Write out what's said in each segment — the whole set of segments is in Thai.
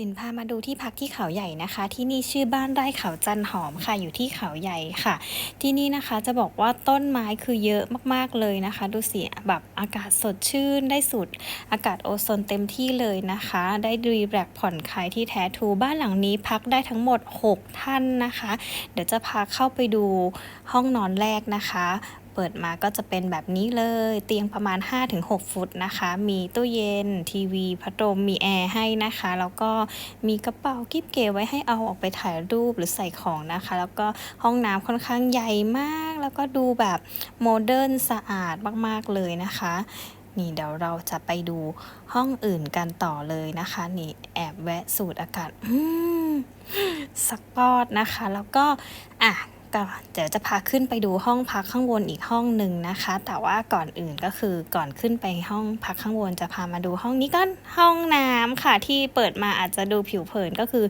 ลินพามาดูที่พักที่เขาใหญ่นะคะ ที่นี่ชื่อบ้านไร่เขาจันหอมค่ะอยู่ที่เขาใหญ่ค่ะ ที่นี่นะคะจะบอกว่าต้นไม้คือเยอะมากๆเลยนะคะ ดูสิแบบอากาศสดชื่นได้สูดอากาศโอโซนเต็มที่เลยนะคะ ได้รีแลกผ่อนคลายที่แท้ทูบ้านหลังนี้พักได้ทั้งหมด 6 ท่านนะคะ เดี๋ยวจะพาเข้าไปดูห้องนอนแรกนะคะ เปิดมาก็จะเป็นแบบนี้เลย เตียงประมาณ 5-6 ฟุตนะคะ มีตู้เย็น ทีวี พัดลมมีแอร์ให้นะคะ แล้วก็มีกระเป๋ากิ๊บเก๋ไว้ให้เอาออกไปถ่ายรูปหรือใส่ของนะคะ แล้วก็ห้องน้ำค่อนข้างใหญ่มาก แล้วก็ดูแบบโมเดิร์นสะอาดมากๆเลยนะคะนี่เดี๋ยวเราจะไปดูห้องอื่นกันต่อเลยนะคะ นี่แอบแวะสูดอากาศสักปอดนะคะ แล้วก็อะ ก็เดี๋ยวจะพาขึ้นไปดูห้องพักข้างบนอีกห้องหนึ่งนะคะ แต่ว่าก่อนอื่นก็คือก่อนขึ้นไปห้องพักข้างบนจะพามาดูห้องนี้ก่อนห้องน้ำค่ะที่เปิดมาอาจจะดูผิวเผินก็คือ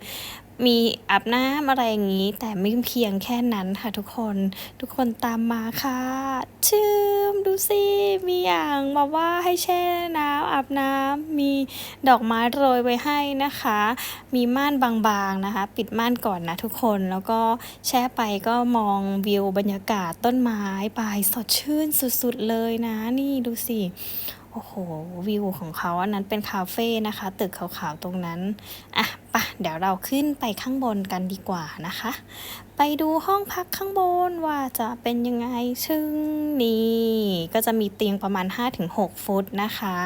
มีอาบน้ำอะไรอย่างนี้ แต่ไม่เพียงแค่นั้นค่ะทุกคน ทุกคนตามมาค่ะชื่มดูสิมีอย่างมาว่าให้แช่น้ำอาบน้ำมีดอกไม้โรยไว้ให้นะคะ มีม่านบางๆนะคะ ปิดม่านก่อนนะทุกคนแล้วก็แช่ไปก็มองวิวบรรยากาศต้นไม้ไปสดชื่นสุดๆเลยนะ นี่ดูสิโอ้โหวิวของเขาอันนั้นเป็นคาเฟ่นะคะ ตึกขาวๆตรงนั้นอะปะเดี๋ยวเราขึ้นไปข้างบนกันดีกว่านะคะ ไปดูห้องพักข้างบนว่าจะเป็นยังไงซึ่งนี่ก็จะมีเตียงประมาณ 5-6 ฟุตนะคะ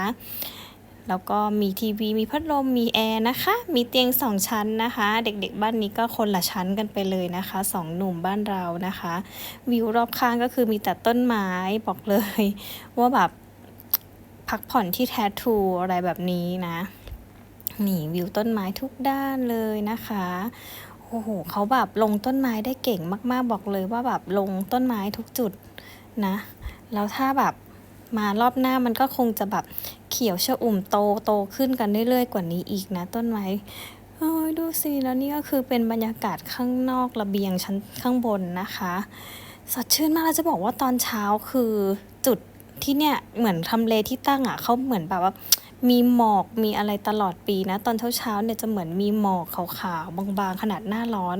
แล้วก็มีทีวีมีพัดลมมีแอร์นะคะ มีเตียงสองชั้นนะคะ เด็กๆบ้านนี้ก็คนละชั้นกันไปเลยนะคะสองหนุ่มบ้านเรานะคะ วิวรอบข้างก็คือมีแต่ต้นไม้บอกเลย ว่าแบบพักผ่อนที่แท้ทรูอะไรแบบนี้นะ นี่วิวต้นไม้ทุกด้านเลยนะคะโอ้โหเขาแบบลงต้นไม้ได้เก่งมากๆ บอกเลยว่าแบบลงต้นไม้ทุกจุดนะ แล้วถ้าแบบมารอบหน้ามันก็คงจะแบบเขียวชอุ่มโตโตขึ้นกันเรื่อยๆ กว่านี้อีกนะ ต้นไม้เอ้ยดูสิ แล้วนี่ก็คือเป็นบรรยากาศข้างนอกระเบียงชั้นข้างบนนะคะ สดชื่นมากแล้วจะบอกว่าตอนเช้าคือจุดที่เนี่ยเหมือนทำเลที่ตั้งอะเขาเหมือนแบบว่า มีหมอกมีอะไรตลอดปีนะ ตอนเช้าๆเนี่ยจะเหมือนมีหมอกขาวๆบางๆ ขนาดหน้าร้อน